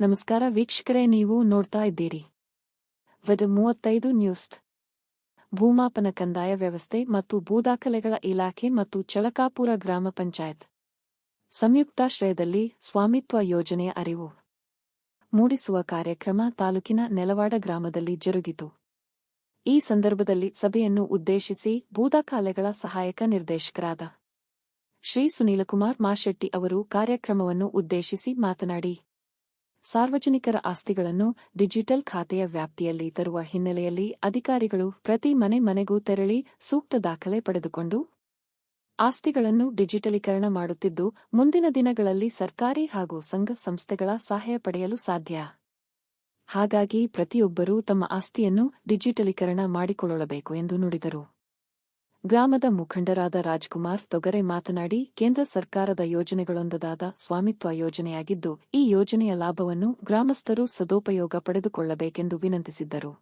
ನಮಸ್ಕಾರ ವೀಕ್ಷಕರೇ, ನೀವು ನೋಡ್ತಾ ಇದ್ದೀರಿ. ವಡ ಮೂವತ್ತೈದು ನ್ಯೂಸ್. ಭೂಮಾಪನ ಕಂದಾಯ ವ್ಯವಸ್ಥೆ ಮತ್ತು ಭೂದಾಖಲೆಗಳ ಇಲಾಖೆ ಮತ್ತು ಚಳಕಾಪುರ ಗ್ರಾಮ ಪಂಚಾಯತ್. ಸಂಯುಕ್ತಾಶ್ರಯದಲ್ಲಿ ಸ್ವಾಮಿತ್ವ ಯೋಜನೆಯ ಅರಿವು. ಮೂಡಿಸುವ ಕಾರ್ಯಕ್ರಮ ತಾಲೂಕಿನ ನೆಲವಾಡ ಗ್ರಾಮದಲ್ಲಿ ಜರುಗಿತು. ಈ ಸಂದರ್ಭದಲ್ಲಿ ಸಭೆಯನ್ನು ಉದ್ದೇಶಿಸಿ ಭೂದಾಖಲೆಗಳ ಸಹಾಯಕ ನಿರ್ದೇಶಕರಾದ ಶ್ರೀ ಸುನೀಲಕುಮಾರ್ ಮಾಶೆಟ್ಟಿ ಅವರು ಕಾರ್ಯಕ್ರಮವನ್ನು ಉದ್ದೇಶಿಸಿ ಮಾತನಾಡಿ. ಸಾರ್ವಜನಿಕರ ಆಸ್ತಿಗಳನ್ನು ಡಿಜಿಟಲ್ ಖಾತೆಯ ವ್ಯಾಪ್ತಿಯಲ್ಲಿ ತರುವ ಹಿನ್ನೆಲೆಯಲ್ಲಿ ಅಧಿಕಾರಿಗಳು ಪ್ರತಿ ಮನೆ ಮನೆಗೂ ತೆರಳಿ ಸೂಕ್ತ ದಾಖಲೆ ಪಡೆದುಕೊಂಡು ಆಸ್ತಿಗಳನ್ನು ಡಿಜಿಟಲೀಕರಣ ಮಾಡುತ್ತಿದ್ದು, ಮುಂದಿನ ದಿನಗಳಲ್ಲಿ ಸರ್ಕಾರಿ ಹಾಗೂ ಸಂಘ ಸಂಸ್ಥೆಗಳ ಸಹಾಯ ಪಡೆಯಲು ಸಾಧ್ಯ. ಹಾಗಾಗಿ ಪ್ರತಿಯೊಬ್ಬರೂ ತಮ್ಮ ಆಸ್ತಿಯನ್ನು ಡಿಜಿಟಲೀಕರಣ ಮಾಡಿಕೊಳ್ಳಬೇಕು ಎಂದು ನುಡಿದರು. ಗ್ರಾಮದ ಮುಖಂಡರಾದ ರಾಜ್ಕುಮಾರ್ ತೊಗರೆ ಮಾತನಾಡಿ, ಕೇಂದ್ರ ಸರ್ಕಾರದ ಯೋಜನೆಗಳೊಂದದಾದ ಸ್ವಾಮಿತ್ವ ಯೋಜನೆಯಾಗಿದ್ದು, ಈ ಯೋಜನೆಯ ಲಾಭವನ್ನು ಗ್ರಾಮಸ್ಥರು ಸದುಪಯೋಗ ಪಡೆದುಕೊಳ್ಳಬೇಕೆಂದು ವಿನಂತಿಸಿದ್ದರು.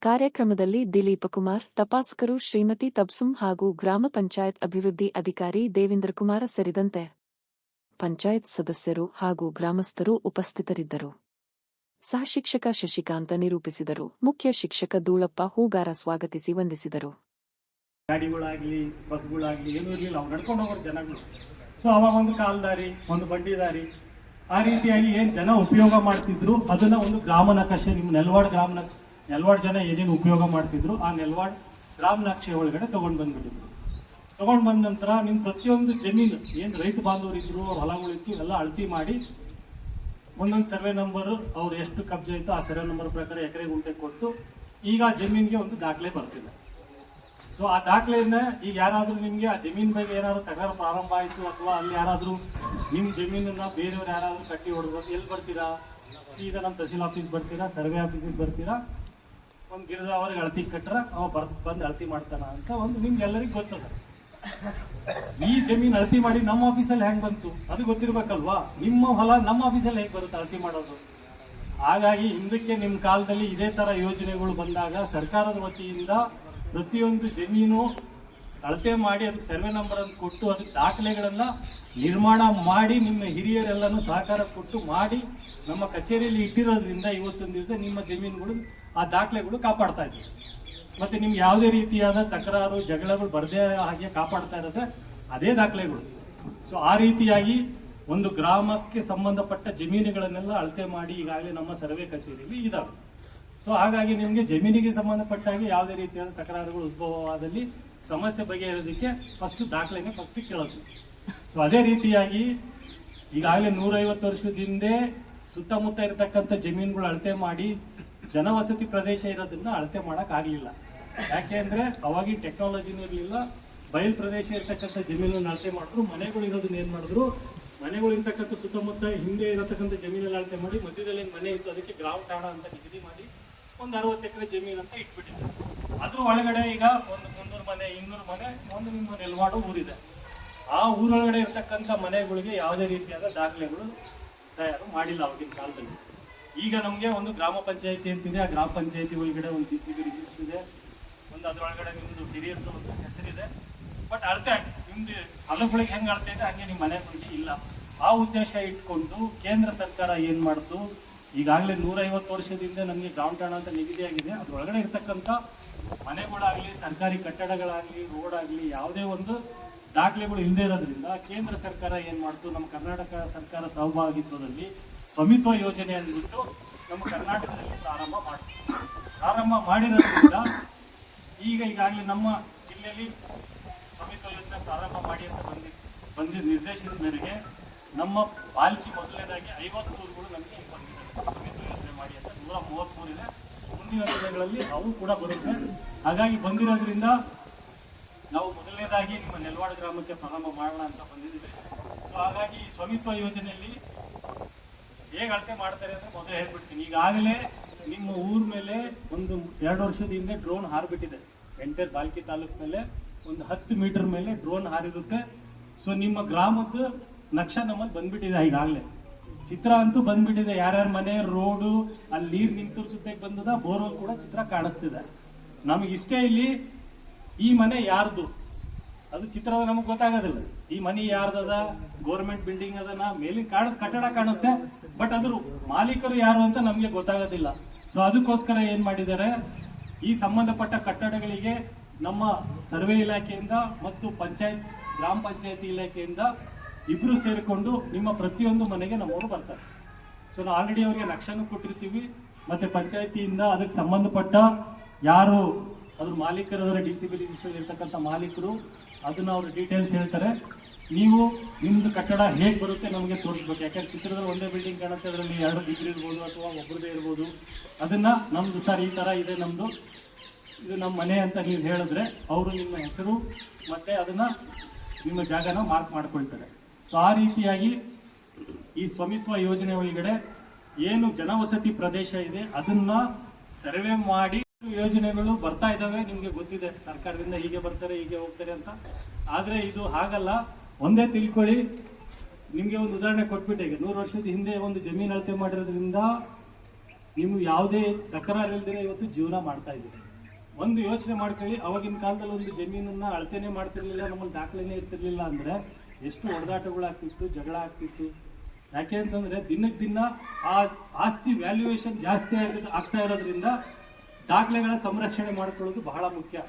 ಕಾರ್ಯಕ್ರಮದಲ್ಲಿ ದಿಲೀಪಕುಮಾರ್ ತಪಾಸಕರು ಶ್ರೀಮತಿ ತಬ್ಸುಂ ಹಾಗೂ ಗ್ರಾಮ ಪಂಚಾಯತ್ ಅಭಿವೃದ್ಧಿ ಅಧಿಕಾರಿ ದೇವೇಂದ್ರಕುಮಾರ ಸೇರಿದಂತೆ ಪಂಚಾಯತ್ ಸದಸ್ಯರು ಹಾಗೂ ಗ್ರಾಮಸ್ಥರು ಉಪಸ್ಥಿತರಿದ್ದರು. ಸಹಶಿಕ್ಷಕ ಶಶಿಕಾಂತ ನಿರೂಪಿಸಿದರು. ಮುಖ್ಯ ಶಿಕ್ಷಕ ಧೂಳಪ್ಪ ಹೂಗಾರ ಸ್ವಾಗತಿಸಿ ವಂದಿಸಿದರು. ಗಾಡಿಗಳಾಗ್ಲಿ, ಬಸ್ಗಳಾಗಲಿ ಏನೂ ಇರಲಿಲ್ಲ. ಅವ್ರು ನಡ್ಕೊಂಡು ಹೋಗೋರು ಜನಗಳು. ಸೊ ಅವಾಗ ಒಂದು ಕಾಲ್ದಾರಿ, ಒಂದು ಬಂಡಿ ದಾರಿ ಆ ರೀತಿಯಾಗಿ ಏನು ಜನ ಉಪಯೋಗ ಮಾಡ್ತಿದ್ರು? ಅದನ್ನ ಒಂದು ಗ್ರಾಮ ನಕಾಶೆ ನಿಮ್ಮ ನೆಲವಾಡ ಗ್ರಾಮ ನೆಲವಾಡ ಜನ ಏನೇನು ಉಪಯೋಗ ಮಾಡ್ತಿದ್ರು? ಆ ನೆಲವಾಡ ಗ್ರಾಮ ನಕ್ಷೆ ಒಳಗಡೆ ತಗೊಂಡು ಬಂದ್ಬಿಟ್ಟಿದ್ರು. ತಗೊಂಡು ಬಂದ ನಂತರ ನಿಮ್ಮ ಪ್ರತಿಯೊಂದು ಜಮೀನು, ಏನು ರೈತ ಬಾಂಧವರು ಇದ್ರು ಅವ್ರ ಹೊಲಗಳಿತ್ತು ಎಲ್ಲ ಅಳತಿ ಮಾಡಿ ಒಂದೊಂದು ಸರ್ವೆ ನಂಬರ್, ಅವ್ರು ಎಷ್ಟು ಕಬ್ಜೆ ಇತ್ತು ಆ ಸರ್ವೆ ನಂಬರ್ ಪ್ರಕಾರ ಎಕರೆ ಗುಂಟೆ ಕೊಟ್ಟು ಈಗ ಜಮೀನಿಗೆ ಒಂದು ದಾಖಲೆ ಬರ್ತಿದೆ. ಸೊ ಆ ದಾಖಲೆಯನ್ನ ಈಗ ಯಾರಾದ್ರೂ ನಿಮ್ಗೆ ಆ ಜಮೀನ್ ಬಗ್ಗೆ ಏನಾದ್ರು ತಗರ ಪ್ರಾರಂಭ ಆಯ್ತು ಅಥವಾ ಅಲ್ಲಿ ಯಾರಾದ್ರೂ ನಿಮ್ ಜಮೀನನ್ನ ಬೇರೆಯವ್ರು ಯಾರಾದ್ರೂ ಕಟ್ಟಿ ಹೊಡೆದ್ರು, ಎಲ್ಲಿ ಬರ್ತೀರಾ? ಸೀದಾ ನಮ್ಮ ತಹಸೀಲ್ ಆಫೀಸ್ ಬರ್ತೀರಾ? ಸರ್ವೆ ಆಫೀಸಿಗೆ ಬರ್ತೀರಾ? ಒಂದು ಗಿರಿದವ್ರಿಗೆ ಅಳತಿ ಕಟ್ಟರೆ ಅವ ಬರ್, ಬಂದು ಅಳತಿ ಮಾಡ್ತಾನ ಅಂತ ಒಂದು ನಿಮ್ಗೆ ಎಲ್ಲರಿಗೂ ಗೊತ್ತದ. ಈ ಜಮೀನ್ ಅಳತಿ ಮಾಡಿ ನಮ್ಮ ಆಫೀಸಲ್ಲಿ ಹೆಂಗ್ ಬಂತು? ಅದು ಗೊತ್ತಿರ್ಬೇಕಲ್ವಾ? ನಿಮ್ಮ ಹೊಲ ನಮ್ಮ ಆಫೀಸಲ್ಲಿ ಹೇಗೆ ಬರುತ್ತೆ ಅಳತಿ ಮಾಡೋದು? ಹಾಗಾಗಿ ಹಿಂದಕ್ಕೆ ನಿಮ್ಮ ಕಾಲದಲ್ಲಿ ಇದೇ ತರ ಯೋಜನೆಗಳು ಬಂದಾಗ ಸರ್ಕಾರದ ವತಿಯಿಂದ ಪ್ರತಿಯೊಂದು ಜಮೀನು ಅಳತೆ ಮಾಡಿ ಅದಕ್ಕೆ ಸರ್ವೆ ನಂಬರ್ ಅನ್ನು ಕೊಟ್ಟು ಅದಕ್ಕೆ ದಾಖಲೆಗಳನ್ನು ನಿರ್ಮಾಣ ಮಾಡಿ ನಿಮ್ಮ ಹಿರಿಯರೆಲ್ಲನೂ ಸಹಕಾರ ಕೊಟ್ಟು ಮಾಡಿ ನಮ್ಮ ಕಚೇರಿಯಲ್ಲಿ ಇಟ್ಟಿರೋದ್ರಿಂದ ಇವತ್ತೊಂದು ದಿವಸ ನಿಮ್ಮ ಜಮೀನುಗಳು ಆ ದಾಖಲೆಗಳು ಕಾಪಾಡ್ತಾ ಇದ್ದೀವಿ ಮತ್ತೆ ನಿಮ್ಗೆ ಯಾವುದೇ ರೀತಿಯಾದ ತಕರಾರು, ಜಗಳಗಳು ಬರದೇ ಹಾಗೆ ಕಾಪಾಡ್ತಾ ಇರೋದೇ ಅದೇ ದಾಖಲೆಗಳು. ಸೊ ಆ ರೀತಿಯಾಗಿ ಒಂದು ಗ್ರಾಮಕ್ಕೆ ಸಂಬಂಧಪಟ್ಟ ಜಮೀನುಗಳನ್ನೆಲ್ಲ ಅಳತೆ ಮಾಡಿ ಈಗಾಗಲೇ ನಮ್ಮ ಸರ್ವೆ ಕಚೇರಿಯಲ್ಲಿ ಇದಾವೆ. ಸೊ ಹಾಗಾಗಿ ನಿಮಗೆ ಜಮೀನಿಗೆ ಸಂಬಂಧಪಟ್ಟ ಹಾಗೆ ಯಾವುದೇ ರೀತಿಯಾದ ತಕರಾರುಗಳು ಉದ್ಭವವಾದಲ್ಲಿ ಸಮಸ್ಯೆ ಬಗೆಹರಿಯೋದಕ್ಕೆ ಫಸ್ಟ್ ದಾಖಲೆನೇ ಫಸ್ಟ್ ಕೇಳೋದು. ಸೊ ಅದೇ ರೀತಿಯಾಗಿ ಈಗಾಗಲೇ ನೂರೈವತ್ತು ವರ್ಷದ ಹಿಂದೆ ಸುತ್ತಮುತ್ತ ಇರತಕ್ಕಂಥ ಜಮೀನುಗಳು ಅಳತೆ ಮಾಡಿ ಜನವಸತಿ ಪ್ರದೇಶ ಇರೋದ್ರಿಂದ ಅಳತೆ ಮಾಡೋಕ್ಕಾಗಲಿಲ್ಲ ಆಗ್ಲಿಲ್ಲ. ಯಾಕೆ ಅಂದ್ರೆ ಅವಾಗಿನ ಟೆಕ್ನಾಲಜಿನೂ ಇರಲಿಲ್ಲ. ಬಯಲು ಪ್ರದೇಶ ಇರತಕ್ಕಂಥ ಜಮೀನನ್ನು ಅಳತೆ ಮಾಡಿದ್ರು, ಮನೆಗಳು ಇರೋದನ್ನ ಏನು ಮಾಡಿದ್ರು? ಮನೆಗಳು ಇರ್ತಕ್ಕಂಥ ಸುತ್ತಮುತ್ತ ಹಿಂದೆ ಇರತಕ್ಕಂಥ ಜಮೀನಲ್ಲಿ ಅಳತೆ ಮಾಡಿ ಮಧ್ಯದಲ್ಲಿ ಮನೆ ಇತ್ತು, ಅದಕ್ಕೆ ಗ್ರಾಮ ಠಾಣ ಅಂತ ನಿಗದಿ ಮಾಡಿ ಒಂದು ಅರವತ್ತು ಎಕರೆ ಜಮೀನು ಅಂತ ಇಟ್ಬಿಟ್ಟಿದ್ದಾರೆ ಅದ್ರ ಒಳಗಡೆ ಈಗ ಒಂದು ಮುನ್ನೂರು ಮನೆ, ಇನ್ನೂರು ಮನೆ, ಒಂದು ನಿಮ್ಮ ನೆಲವಾಡು ಊರಿದೆ. ಆ ಊರೊಳಗಡೆ ಇರ್ತಕ್ಕಂಥ ಮನೆಗಳಿಗೆ ಯಾವುದೇ ರೀತಿಯಾದ ದಾಖಲೆಗಳು ತಯಾರು ಮಾಡಿಲ್ಲ ಆಗಿನ ಕಾಲದಲ್ಲಿ. ಈಗ ನಮಗೆ ಒಂದು ಗ್ರಾಮ ಪಂಚಾಯತಿ ಅಂತಿದೆ. ಆ ಗ್ರಾಮ ಪಂಚಾಯತಿ ಒಳಗಡೆ ಒಂದು ಡಿ ಸಿ ಬಿ ರಿಜಿಸ್ಟರ್ ಇದೆ. ಒಂದು ಅದರೊಳಗಡೆ ನಿಮ್ಮದು ಹಿರಿಯರ್ದು ಒಂದು ಹೆಸರಿದೆ. ಬಟ್ ಅಳತೆ ನಿಮ್ದು ಹೊಲಗಳಿಗೆ ಹೆಂಗೆ ಅಳತೆ ಇದೆ? ಹಂಗೆ ನಿಮ್ಮ ಮನೆಗಳಿಗೆ ಇಲ್ಲ. ಆ ಉದ್ದೇಶ ಇಟ್ಕೊಂಡು ಕೇಂದ್ರ ಸರ್ಕಾರ ಏನು ಮಾಡ್ತು? ಈಗಾಗಲೇ ನೂರೈವತ್ತು ವರ್ಷದಿಂದ ನಮಗೆ ಡೌನ್ ಟೌನ್ ಅಂತ ನಿಗದಿಯಾಗಿದೆ ಅದರೊಳಗಡೆ ಇರ್ತಕ್ಕಂಥ ಮನೆಗಳಾಗಲಿ, ಸರ್ಕಾರಿ ಕಟ್ಟಡಗಳಾಗಲಿ ರೋಡ್ ಆಗಲಿ ಯಾವುದೇ ಒಂದು ದಾಖಲೆಗಳು ಇಲ್ಲದೆ ಇರೋದ್ರಿಂದ ಕೇಂದ್ರ ಸರ್ಕಾರ ಏನು ಮಾಡ್ತು? ನಮ್ಮ ಕರ್ನಾಟಕ ಸರ್ಕಾರ ಸಹಭಾಗಿತ್ವದಲ್ಲಿ ಸ್ವಾಮಿತ್ವ ಯೋಜನೆ ಅಂದ್ಬಿಟ್ಟು ನಮ್ಮ ಕರ್ನಾಟಕದಲ್ಲಿ ಪ್ರಾರಂಭ ಮಾಡ್ತೀವಿ ಪ್ರಾರಂಭ ಮಾಡಿರೋದ್ರಿಂದ ಈಗ ಈಗಾಗಲೇ ನಮ್ಮ ಜಿಲ್ಲೆಯಲ್ಲಿ ಸ್ವಾಮಿತ್ವ ಯೋಜನೆ ಪ್ರಾರಂಭ ಮಾಡಿ ಅಂತ ಬಂದಿ ಬಂದಿದ್ದ ನಿರ್ದೇಶನದ ಮೇರೆಗೆ ನಮ್ಮ ಬಾಲ್ಕಿ ಮೊದಲನೇದಾಗಿ ಐವತ್ತು ಊರುಗಳು ನಮಗೆ ಈಗ ಬಂದಿದೆ ಯೋಜನೆ ಮಾಡಿ ಅಂತ ನೂರ ಮೂವತ್ತ್ಮೂರು ಇದೆ. ಮುಂದಿನ ದಿನಗಳಲ್ಲಿ ಅವು ಕೂಡ ಬರುತ್ತೆ. ಹಾಗಾಗಿ ಬಂದಿರೋದ್ರಿಂದ ನಾವು ಮೊದಲನೇದಾಗಿ ನಿಮ್ಮ ನೆಲವಾಡ ಗ್ರಾಮಕ್ಕೆ ಪ್ರಾರಂಭ ಮಾಡೋಣ ಅಂತ ಬಂದಿದ್ದೀವಿ. ಸೊ ಹಾಗಾಗಿ ಸ್ವಾಮಿತ್ವ ಯೋಜನೆಯಲ್ಲಿ ಹೇಗೆ ಅಳತೆ ಮಾಡ್ತಾರೆ ಅಂತ ಮೊದಲು ಹೇಳ್ಬಿಡ್ತೀನಿ. ಈಗಾಗಲೇ ನಿಮ್ಮ ಊರ್ ಮೇಲೆ ಒಂದು ಎರಡು ವರ್ಷದ ಹಿಂದೆ ಡ್ರೋನ್ ಹಾರಿಬಿಟ್ಟಿದೆ. ಎಂಟರ್ ಬಾಲ್ಕಿ ಮೇಲೆ ಒಂದು ಹತ್ತು ಮೀಟರ್ ಮೇಲೆ ಡ್ರೋನ್ ಹಾರಿರುತ್ತೆ. ಸೊ ನಿಮ್ಮ ಗ್ರಾಮದ ನಕ್ಷ ನಮ್ಮಲ್ಲಿ ಬಂದ್ಬಿಟ್ಟಿದೆ ಈಗಾಗಲೇ. ಚಿತ್ರ ಅಂತೂ ಬಂದ್ಬಿಟ್ಟಿದೆ. ಯಾರ್ಯಾರ ಮನೆ, ರೋಡು, ಅಲ್ಲಿ ನೀರು ನಿಂತು ಸುತ್ತಕ್ಕೆ ಬಂದದ, ಬೋರ್ವೆಲ್ ಕೂಡ ಚಿತ್ರ ಕಾಣಿಸ್ತಿದೆ. ನಮಗೆ ಇಷ್ಟೇ ಇಲ್ಲಿ, ಈ ಮನೆ ಯಾರ್ದು? ಅದು ಚಿತ್ರ ನಮಗೆ ಗೊತ್ತಾಗೋದಿಲ್ಲ. ಈ ಮನೆ ಯಾರ್ದದ, ಗೋರ್ಮೆಂಟ್ ಬಿಲ್ಡಿಂಗ್ ಅದನ್ನ ಮೇಲಿನ ಕಾಣ, ಕಟ್ಟಡ ಕಾಣುತ್ತೆ, ಬಟ್ ಅದ್ರ ಮಾಲೀಕರು ಯಾರು ಅಂತ ನಮಗೆ ಗೊತ್ತಾಗೋದಿಲ್ಲ. ಸೊ ಅದಕ್ಕೋಸ್ಕರ ಏನು ಮಾಡಿದ್ದಾರೆ, ಈ ಸಂಬಂಧಪಟ್ಟ ಕಟ್ಟಡಗಳಿಗೆ ನಮ್ಮ ಸರ್ವೆ ಇಲಾಖೆಯಿಂದ ಮತ್ತು ಪಂಚಾಯತ್, ಗ್ರಾಮ ಪಂಚಾಯತಿ ಇಲಾಖೆಯಿಂದ ಇಬ್ರು ಸೇರಿಕೊಂಡು ನಿಮ್ಮ ಪ್ರತಿಯೊಂದು ಮನೆಗೆ ನಮ್ಮವರು ಬರ್ತಾರೆ. ಸೊ ನಾವು ಆಲ್ರೆಡಿ ಅವರಿಗೆ ಲಕ್ಷನೂ ಕೊಟ್ಟಿರ್ತೀವಿ. ಮತ್ತೆ ಪಂಚಾಯತಿಯಿಂದ ಅದಕ್ಕೆ ಸಂಬಂಧಪಟ್ಟ ಯಾರು ಅದ್ರ ಮಾಲೀಕರಾದ್ರೆ ಡಿ ಸಿ ಬಿ ಇರ್ತಕ್ಕಂಥ ಮಾಲೀಕರು, ಅದನ್ನು ಅವರು ಡೀಟೇಲ್ಸ್ ಹೇಳ್ತಾರೆ. ನೀವು ನಿಮ್ಮದು ಕಟ್ಟಡ ಹೇಗೆ ಬರುತ್ತೆ ನಮಗೆ ತೋರಿಸ್ಬೇಕು. ಯಾಕಂದ್ರೆ ಚಿತ್ರದಲ್ಲಿ ಒಂದೇ ಬಿಲ್ಡಿಂಗ್ ಕಾಣುತ್ತೆ, ಅದರಲ್ಲಿ ಎರಡು ಡಿಗ್ರಿ ಇರ್ಬೋದು ಅಥವಾ ಒಬ್ಬರದೇ ಇರ್ಬೋದು. ಅದನ್ನ ನಮ್ದು ಸರ್ ಈ ತರ ಇದೆ ನಮ್ದು. ಇದು ನಮ್ಮ ಮನೆ ಅಂತ ನೀವು ಹೇಳಿದ್ರೆ ಅವರು ನಿಮ್ಮ ಹೆಸರು ಮತ್ತೆ ಅದನ್ನ ನಿಮ್ಮ ಜಾಗನ ಮಾರ್ಕ್ ಮಾಡ್ಕೊಳ್ತಾರೆ. ಸೊ ಆ ರೀತಿಯಾಗಿ ಈ ಸ್ವಾಮಿತ್ವ ಯೋಜನೆ ಒಳಗಡೆ ಏನು ಜನವಸತಿ ಪ್ರದೇಶ ಇದೆ, ಅದನ್ನ ಸರ್ವೆ ಮಾಡಿ ಯೋಜನೆಗಳು ಬರ್ತಾ ಇದ್ದಾವೆ ನಿಮ್ಗೆ ಗೊತ್ತಿದೆ, ಸರ್ಕಾರದಿಂದ ಹೀಗೆ ಬರ್ತಾರೆ, ಹೀಗೆ ಹೋಗ್ತಾರೆ ಅಂತ. ಆದ್ರೆ ಇದು ಹಾಗಲ್ಲ. ಒಂದೇ ತಿಳ್ಕೊಳ್ಳಿ. ನಿಮ್ಗೆ ಒಂದು ಉದಾಹರಣೆ ಕೊಟ್ಬಿಟ್ಟೆ ಈಗ ನೂರು ವರ್ಷದ ಹಿಂದೆ ಒಂದು ಜಮೀನು ಅಳತೆ ಮಾಡಿರೋದ್ರಿಂದ ನೀವು ಯಾವುದೇ ತಕರಾರು ಇಲ್ದಿರೋ ಇವತ್ತು ಜೀವನ ಮಾಡ್ತಾ ಇದ್ದೀರಿ. ಒಂದು ಯೋಚನೆ ಮಾಡ್ಕೊಳ್ಳಿ. ಅವಾಗಿನ ಕಾಲದಲ್ಲಿ ಒಂದು ಜಮೀನನ್ನ ಅಳತೆನೆ ಮಾಡ್ತಿರ್ಲಿಲ್ಲ, ನಮ್ಮಲ್ಲಿ ದಾಖಲೆನೇ ಇರ್ತಿರ್ಲಿಲ್ಲ ಅಂದ್ರೆ ಎಷ್ಟು ಹೊಡೆದಾಟಗಳಾಗ್ತಿತ್ತು ಜಗಳ ಆಗ್ತಿತ್ತು ಯಾಕೆ ಅಂತಂದ್ರೆ ದಿನಕ್ಕೆ ದಿನ ಆ ಆಸ್ತಿ ವ್ಯಾಲ್ಯೂಯೇಷನ್ ಜಾಸ್ತಿ ಆಗಿ- ಆಗ್ತಾ ಇರೋದ್ರಿಂದ ದಾಖಲೆಗಳ ಸಂರಕ್ಷಣೆ ಮಾಡ್ಕೊಳ್ಳೋದು ಬಹಳ ಮುಖ್ಯ.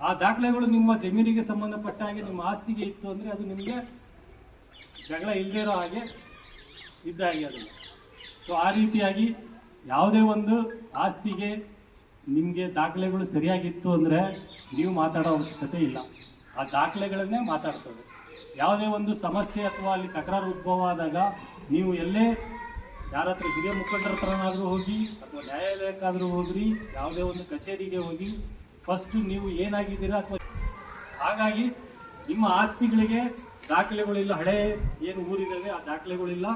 ಆ ದಾಖಲೆಗಳು ನಿಮ್ಮ ಜಮೀನಿಗೆ ಸಂಬಂಧಪಟ್ಟ ಹಾಗೆ ನಿಮ್ಮ ಆಸ್ತಿಗೆ ಇತ್ತು ಅಂದ್ರೆ ಅದು ನಿಮಗೆ ಜಗಳ ಇಲ್ಲದೇ ಇರೋ ಹಾಗೆ ಇದ್ದ ಹಾಗೆ ಅದು. ಸೊ ಆ ರೀತಿಯಾಗಿ ಯಾವುದೇ ಒಂದು ಆಸ್ತಿಗೆ ನಿಮಗೆ ದಾಖಲೆಗಳು ಸರಿಯಾಗಿತ್ತು ಅಂದರೆ ನೀವು ಮಾತಾಡೋ ಅವಶ್ಯಕತೆ ಇಲ್ಲ. ಆ ದಾಖಲೆಗಳನ್ನೇ ಮಾತಾಡ್ತದೆ ಯಾವುದೇ ಒಂದು ಸಮಸ್ಯೆ ಅಥವಾ ಅಲ್ಲಿ ತಕರಾರು ಉದ್ಭವ ಆದಾಗ ನೀವು ಎಲ್ಲೇ ಯಾರ ಹತ್ರ ಹಿರಿಯ ಮುಖಂಡರ ಹತ್ರನಾದರೂ ಹೋಗಿ ಅಥವಾ ನ್ಯಾಯಾಲಯಕ್ಕಾದರೂ ಹೋಗ್ರಿ ಯಾವುದೇ ಒಂದು ಕಚೇರಿಗೆ ಹೋಗಿ ಫಸ್ಟ್ ನೀವು ಏನಾಗಿದ್ದೀರಾ ಅಥವಾ ಹಾಗಾಗಿ ನಿಮ್ಮ ಆಸ್ತಿಗಳಿಗೆ ದಾಖಲೆಗಳಿಲ್ಲ, ಹಳೆ ಏನು ಊರಿದ್ದಾವೆ ಆ ದಾಖಲೆಗಳಿಲ್ಲ.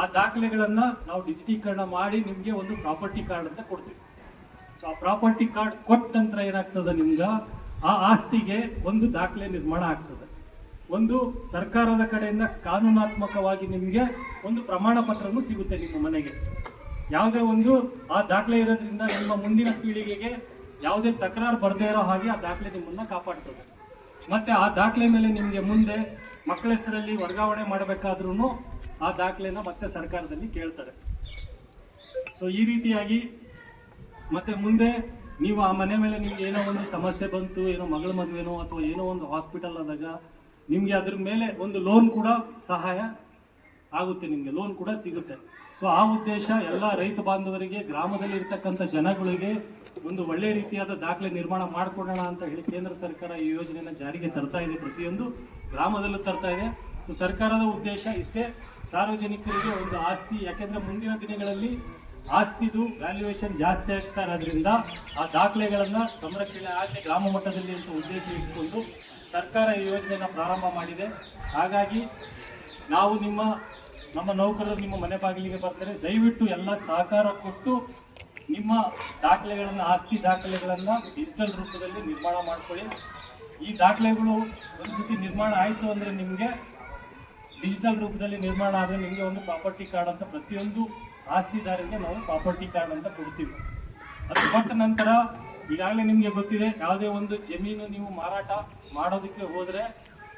ಆ ದಾಖಲೆಗಳನ್ನು ನಾವು ಡಿಜಿಟೀಕರಣ ಮಾಡಿ ನಿಮಗೆ ಒಂದು ಪ್ರಾಪರ್ಟಿ ಕಾರ್ಡ್ ಅಂತ ಕೊಡ್ತೀವಿ. ಸೊ ಆ ಪ್ರಾಪರ್ಟಿ ಕಾರ್ಡ್ ಕೊಟ್ಟ ನಂತರ ಏನಾಗ್ತದೆ ನಿಮ್ಗೆ? ಆ ಆಸ್ತಿಗೆ ಒಂದು ದಾಖಲೆ ನಿರ್ಮಾಣ ಆಗ್ತದೆ. ಒಂದು ಸರ್ಕಾರದ ಕಡೆಯಿಂದ ಕಾನೂನಾತ್ಮಕವಾಗಿ ನಿಮಗೆ ಒಂದು ಪ್ರಮಾಣ ಪತ್ರನೂ ಸಿಗುತ್ತೆ ನಿಮ್ಮ ಮನೆಗೆ. ಯಾವುದೇ ಒಂದು ಆ ದಾಖಲೆ ಇರೋದ್ರಿಂದ ನಿಮ್ಮ ಮುಂದಿನ ಪೀಳಿಗೆಗೆ ಯಾವುದೇ ತಕರಾರು ಬರದೇ ಇರೋ ಹಾಗೆ ಆ ದಾಖಲೆ ನಿಮ್ಮನ್ನ ಕಾಪಾಡ್ತದೆ. ಮತ್ತೆ ಆ ದಾಖಲೆ ಮೇಲೆ ನಿಮಗೆ ಮುಂದೆ ಮಕ್ಕಳ ಹೆಸರಲ್ಲಿ ವರ್ಗಾವಣೆ ಮಾಡಬೇಕಾದ್ರೂ ಆ ದಾಖಲೆನ ಮತ್ತೆ ಸರ್ಕಾರದಲ್ಲಿ ಕೇಳ್ತಾರೆ. ಸೊ ಈ ರೀತಿಯಾಗಿ ಮತ್ತೆ ಮುಂದೆ ನೀವು ಆ ಮನೆ ಮೇಲೆ ನಿಮ್ಗೆ ಏನೋ ಒಂದು ಸಮಸ್ಯೆ ಬಂತು, ಏನೋ ಮಗಳ ಮದುವೆನೋ ಅಥವಾ ಏನೋ ಒಂದು ಹಾಸ್ಪಿಟಲ್ ಆದಾಗ ನಿಮ್ಗೆ ಅದ್ರ ಮೇಲೆ ಒಂದು ಲೋನ್ ಕೂಡ ಸಹಾಯ ಆಗುತ್ತೆ ನಿಮಗೆ ಲೋನ್ ಕೂಡ ಸಿಗುತ್ತೆ. ಸೊ ಆ ಉದ್ದೇಶ ಎಲ್ಲ ರೈತ ಬಾಂಧವರಿಗೆ ಗ್ರಾಮದಲ್ಲಿ ಇರ್ತಕ್ಕಂಥ ಜನಗಳಿಗೆ ಒಂದು ಒಳ್ಳೆ ರೀತಿಯಾದ ದಾಖಲೆ ನಿರ್ಮಾಣ ಮಾಡಿಕೊಡೋಣ ಅಂತ ಹೇಳಿ ಕೇಂದ್ರ ಸರ್ಕಾರ ಈ ಯೋಜನೆಯನ್ನು ಜಾರಿಗೆ ತರ್ತಾ ಇದೆ, ಪ್ರತಿಯೊಂದು ಗ್ರಾಮದಲ್ಲೂ ತರ್ತಾ ಇದೆ. ಸೊ ಸರ್ಕಾರದ ಉದ್ದೇಶ ಇಷ್ಟೇ, ಸಾರ್ವಜನಿಕರಿಗೆ ಒಂದು ಆಸ್ತಿ, ಯಾಕೆಂದ್ರೆ ಮುಂದಿನ ದಿನಗಳಲ್ಲಿ ಆಸ್ತಿದು ವ್ಯಾಲ್ಯೂಯೇಷನ್ ಜಾಸ್ತಿ ಆಗ್ತಾ ಇರೋದ್ರಿಂದ ಆ ದಾಖಲೆಗಳನ್ನು ಸಂರಕ್ಷಣೆ ಆಗಲಿ ಗ್ರಾಮ ಮಟ್ಟದಲ್ಲಿ ಅಂತ ಉದ್ದೇಶ ಇಟ್ಟುಕೊಂಡು ಸರ್ಕಾರ ಈ ಯೋಜನೆಯನ್ನು ಪ್ರಾರಂಭ ಮಾಡಿದೆ. ಹಾಗಾಗಿ ನಾವು ನಿಮ್ಮ, ನಮ್ಮ ನೌಕರರು ನಿಮ್ಮ ಮನೆ ಬಾಗಿಲಿಗೆ ಬರ್ತಾರೆ. ದಯವಿಟ್ಟು ಎಲ್ಲ ಸಹಕಾರ ಕೊಟ್ಟು ನಿಮ್ಮ ದಾಖಲೆಗಳನ್ನು, ಆಸ್ತಿ ದಾಖಲೆಗಳನ್ನು ಡಿಜಿಟಲ್ ರೂಪದಲ್ಲಿ ನಿರ್ಮಾಣ ಮಾಡ್ಕೊಳ್ಳಿ. ಈ ದಾಖಲೆಗಳು ಒಂದು ಸತಿ ನಿರ್ಮಾಣ ಆಯಿತು ಅಂದರೆ ನಿಮಗೆ ಡಿಜಿಟಲ್ ರೂಪದಲ್ಲಿ ನಿರ್ಮಾಣ ಆದರೆ ನಿಮಗೆ ಒಂದು ಪ್ರಾಪರ್ಟಿ ಕಾರ್ಡ್ ಅಂತ ಪ್ರತಿಯೊಂದು ಆಸ್ತಿದಾರರಿಗೆ ನಾವು ಪ್ರಾಪರ್ಟಿ ಕಾರ್ಡ್ ಅಂತ ಕೊಡ್ತೀವಿ. ಅದು ಕೊಟ್ಟ ನಂತರ ಈಗಾಗಲೇ ನಿಮಗೆ ಗೊತ್ತಿದೆ, ಯಾವುದೇ ಒಂದು ಜಮೀನು ನೀವು ಮಾರಾಟ ಮಾಡೋದಕ್ಕೆ ಹೋದರೆ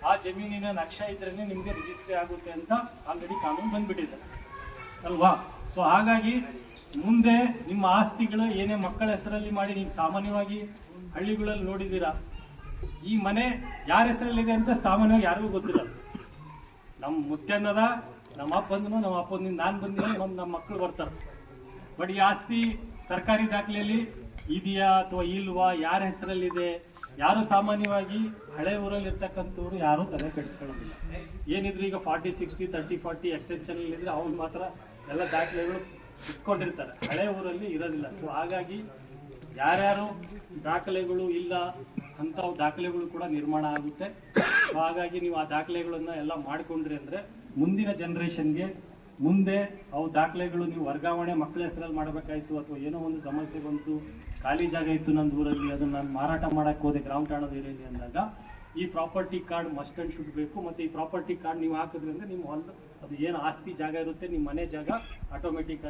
ಆ ಜಮೀನಿನ ನಕ್ಷೆ ಇದ್ರೇ ನಿಮಗೆ ರಿಜಿಸ್ಟ್ರಿ ಆಗುತ್ತೆ ಅಂತ ಆಲ್ರೆಡಿ ಕಾನೂನು ಬಂದ್ಬಿಟ್ಟಿದೆ. ಅಲ್ವಾ? ಸೊ ಹಾಗಾಗಿ ಮುಂದೆ ನಿಮ್ಮ ಆಸ್ತಿಗಳು ಏನೇ ಮಕ್ಕಳ ಹೆಸರಲ್ಲಿ ಮಾಡಿ ನೀವು ಸಾಮಾನ್ಯವಾಗಿ ಹಳ್ಳಿಗಳಲ್ಲಿ ನೋಡಿದ್ದೀರಾ, ಈ ಮನೆ ಯಾರ ಹೆಸರಲ್ಲಿದೆ ಅಂತ ಸಾಮಾನ್ಯವಾಗಿ ಯಾರಿಗೂ ಗೊತ್ತಿಲ್ಲ. ನಮ್ಮ ಮುತ್ಯನ್ನದ ನಮ್ಮ ಅಪ್ಪ ಬಂದನು ನಮ್ಮ ಅಪ್ಪ ನಾನು ಬಂದಿನ ನಮ್ಮ ನಮ್ಮ ಮಕ್ಕಳು ಬರ್ತಾರೆ. ಬಟ್ ಈ ಆಸ್ತಿ ಸರ್ಕಾರಿ ದಾಖಲೆಯಲ್ಲಿ ಇದೆಯಾ ಅಥವಾ ಇಲ್ವಾ, ಯಾರ ಹೆಸರಲ್ಲಿದೆ, ಯಾರು ಸಾಮಾನ್ಯವಾಗಿ ಹಳೆ ಊರಲ್ಲಿ ಇರ್ತಕ್ಕಂಥವ್ರು ಯಾರು ತಲೆ ಕೆಡಿಸ್ಕೊಳ್ಳೋದಿಲ್ಲ. ಏನಿದ್ರು ಈಗ forty sixty thirty forty extension ಇದ್ರೆ ಅವ್ರು ಮಾತ್ರ ಎಲ್ಲ ದಾಖಲೆಗಳು ಇಟ್ಕೊಂಡಿರ್ತಾರೆ. ಹಳೆ ಊರಲ್ಲಿ ಇರೋದಿಲ್ಲ. ಸೊ ಹಾಗಾಗಿ ಯಾರ್ಯಾರು ದಾಖಲೆಗಳು ಇಲ್ಲ ಅಂಥವು ದಾಖಲೆಗಳು ಕೂಡ ನಿರ್ಮಾಣ ಆಗುತ್ತೆ. ಸೊ ಹಾಗಾಗಿ ನೀವು ಆ ದಾಖಲೆಗಳನ್ನು ಎಲ್ಲ ಮಾಡಿಕೊಂಡ್ರಿ ಅಂದ್ರೆ ಮುಂದಿನ ಜನ್ರೇಷನ್ಗೆ ಮುಂದೆ ಅವು ದಾಖಲೆಗಳು ನೀವು ವರ್ಗಾವಣೆ ಮಕ್ಕಳ ಹೆಸರಲ್ಲಿ ಮಾಡಬೇಕಾಯಿತು ಅಥವಾ ಏನೋ ಒಂದು ಸಮಸ್ಯೆ ಬಂತು, ಖಾಲಿ ಜಾಗ ಇತ್ತು ನನ್ನ ಊರಲ್ಲಿ, ಅದನ್ನು ನಾನು ಮಾರಾಟ ಮಾಡಕ್ಕೆ ಹೋದೆ ಗ್ರಾಮ ಠಾಣದ ಏರಿಯಲ್ಲಿ ಅಂದಾಗ, ಈ property card must and should ಬೇಕು. ಮತ್ತು ಈ ಪ್ರಾಪರ್ಟಿ ಕಾರ್ಡ್ ನೀವು ಹಾಕಿದ್ರಿಂದ ನಿಮ್ಮ ಹೊಲದ ಅದು ಏನು ಆಸ್ತಿ ಜಾಗ ಇರುತ್ತೆ, ನಿಮ್ಮ ಮನೆ ಜಾಗ ಆಟೋಮೆಟಿಕ್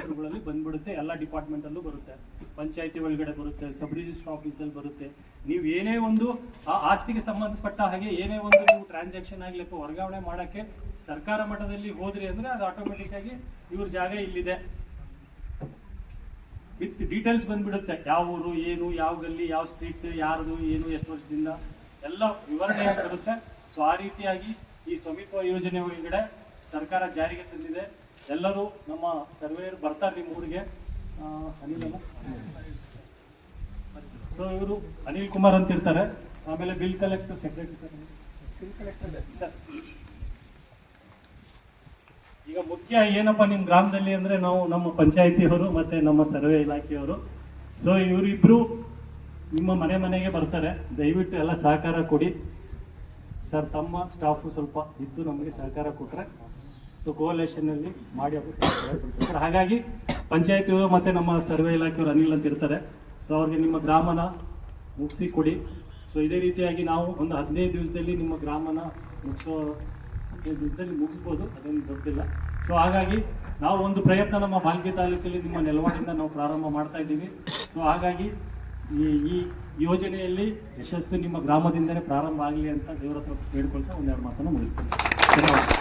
ಆಗಿ ಕಿಲೋಮೀಟರ್ಗಳಲ್ಲಿ ಬಂದ್ಬಿಡುತ್ತೆ, ಎಲ್ಲ ಡಿಪಾರ್ಟ್ಮೆಂಟಲ್ಲೂ ಬರುತ್ತೆ. ಪಂಚಾಯತಿ ಒಳಗಡೆ ಬರುತ್ತೆ ಸಬ್ ರಿಜಿಸ್ಟರ್ ಆಫೀಸಲ್ಲಿ ಬರುತ್ತೆ. ನೀವು ಏನೇ ಒಂದು, ಆ ಆಸ್ತಿಗೆ ಸಂಬಂಧಪಟ್ಟ ಹಾಗೆ ಏನೇ ಒಂದು ನೀವು ಟ್ರಾನ್ಸಾಕ್ಷನ್ ಆಗಲಿ ಅಥವಾ ವರ್ಗಾವಣೆ ಮಾಡೋಕ್ಕೆ ಸರ್ಕಾರ ಮಟ್ಟದಲ್ಲಿ ಹೋದ್ರಿ ಅಂದರೆ ಅದು ಆಟೋಮೆಟಿಕ್ ಆಗಿ ಇವ್ರ ಜಾಗ ಇಲ್ಲಿದೆ. ವಿತ್ ಡೀಟೇಲ್ಸ್ ಬಂದ್ಬಿಡುತ್ತೆ. ಯಾವ ಊರು, ಏನು, ಯಾವ ಗಲ್ಲಿ, ಯಾವ ಸ್ಟ್ರೀಟ್ ಯಾರ್ದು, ಏನು, ಎಷ್ಟು ವರ್ಷದಿಂದ. ಎಲ್ಲ ವಿವರಣೆ ಬರುತ್ತೆ. ಸೊ ಆ ರೀತಿಯಾಗಿ ಈ ಸ್ವಮಿತ್ವ ಯೋಜನೆ ಒಳಗಡೆ ಸರ್ಕಾರ ಜಾರಿಗೆ ತಂದಿದೆ. ಎಲ್ಲರೂ ನಮ್ಮ ಸರ್ವೇಯರ್ ಬರ್ತಾರೆ ನಿಮ್ಮ ಊರಿಗೆ. ಅನಿಲ್? ಸೊ ಇವರು ಅನಿಲ್ ಕುಮಾರ್ ಅಂತ ಇರ್ತಾರೆ. ಆಮೇಲೆ ಬಿಲ್ ಕಲೆಕ್ಟರ್ ಸೆಕ್ರೆಟರಿ ಸರ್ ಈಗ ಮುಖ್ಯ ಏನಪ್ಪ ನಿಮ್ಮ ಗ್ರಾಮದಲ್ಲಿ ಅಂದ್ರೆ ನಾವು ನಮ್ಮ ಪಂಚಾಯತಿಯವರು ಮತ್ತೆ ನಮ್ಮ ಸರ್ವೆ ಇಲಾಖೆಯವರು. ಸೊ ಇವರಿಬ್ರು ನಿಮ್ಮ ಮನೆ ಮನೆಗೆ ಬರ್ತಾರೆ. ದಯವಿಟ್ಟು ಎಲ್ಲ ಸಹಕಾರ ಕೊಡಿ. ಸರ್ ತಮ್ಮ ಸ್ಟಾಫು ಸ್ವಲ್ಪ ಇದ್ದು ನಮಗೆ ಸಹಕಾರ ಕೊಟ್ರೆ ಸೊ ಕೋಲೇಷನ್ನಲ್ಲಿ ಮಾಡಿ ಸರ್ ಹಾಗಾಗಿ ಪಂಚಾಯತಿಯವರು ಮತ್ತೆ ನಮ್ಮ ಸರ್ವೆ ಇಲಾಖೆಯವರು ಅನಿಲ್ ಅಂತ ಇರ್ತಾರೆ. ಸೊ ಅವ್ರಿಗೆ ನಿಮ್ಮ ಗ್ರಾಮನ ಮುಗಿಸಿ ಕೊಡಿ. ಸೊ ಇದೇ ರೀತಿಯಾಗಿ ನಾವು ಒಂದು ಹದಿನೈದು ದಿವಸದಲ್ಲಿ ನಿಮ್ಮ ಗ್ರಾಮನ ಮುಗಿಸೋ ಹದಿನೈದು ದಿವಸದಲ್ಲಿ ಮುಗಿಸ್ಬೋದು. ಅದೇನು ದೊಡ್ಡಿಲ್ಲ. ಸೊ ಹಾಗಾಗಿ ನಾವು ಒಂದು ಪ್ರಯತ್ನ ನಮ್ಮ ಬಾಲ್ಕಿ ತಾಲೂಕಲ್ಲಿ ನಿಮ್ಮ ನೆಲವಾಡಿಂದ ನಾವು ಪ್ರಾರಂಭ ಮಾಡ್ತಾ ಇದ್ದೀವಿ. ಸೊ ಹಾಗಾಗಿ ಈ ಈ ಯೋಜನೆಯಲ್ಲಿ ಯಶಸ್ಸು ನಿಮ್ಮ ಗ್ರಾಮದಿಂದಲೇ ಪ್ರಾರಂಭ ಆಗಲಿ ಅಂತ ದೇವರ ಹತ್ರ ಬೇಡ್ಕೊಳ್ತಾ ಒಂದೆರಡು ಮಾತನ್ನು ಮುಗಿಸ್ತೀನಿ. ಧನ್ಯವಾದ.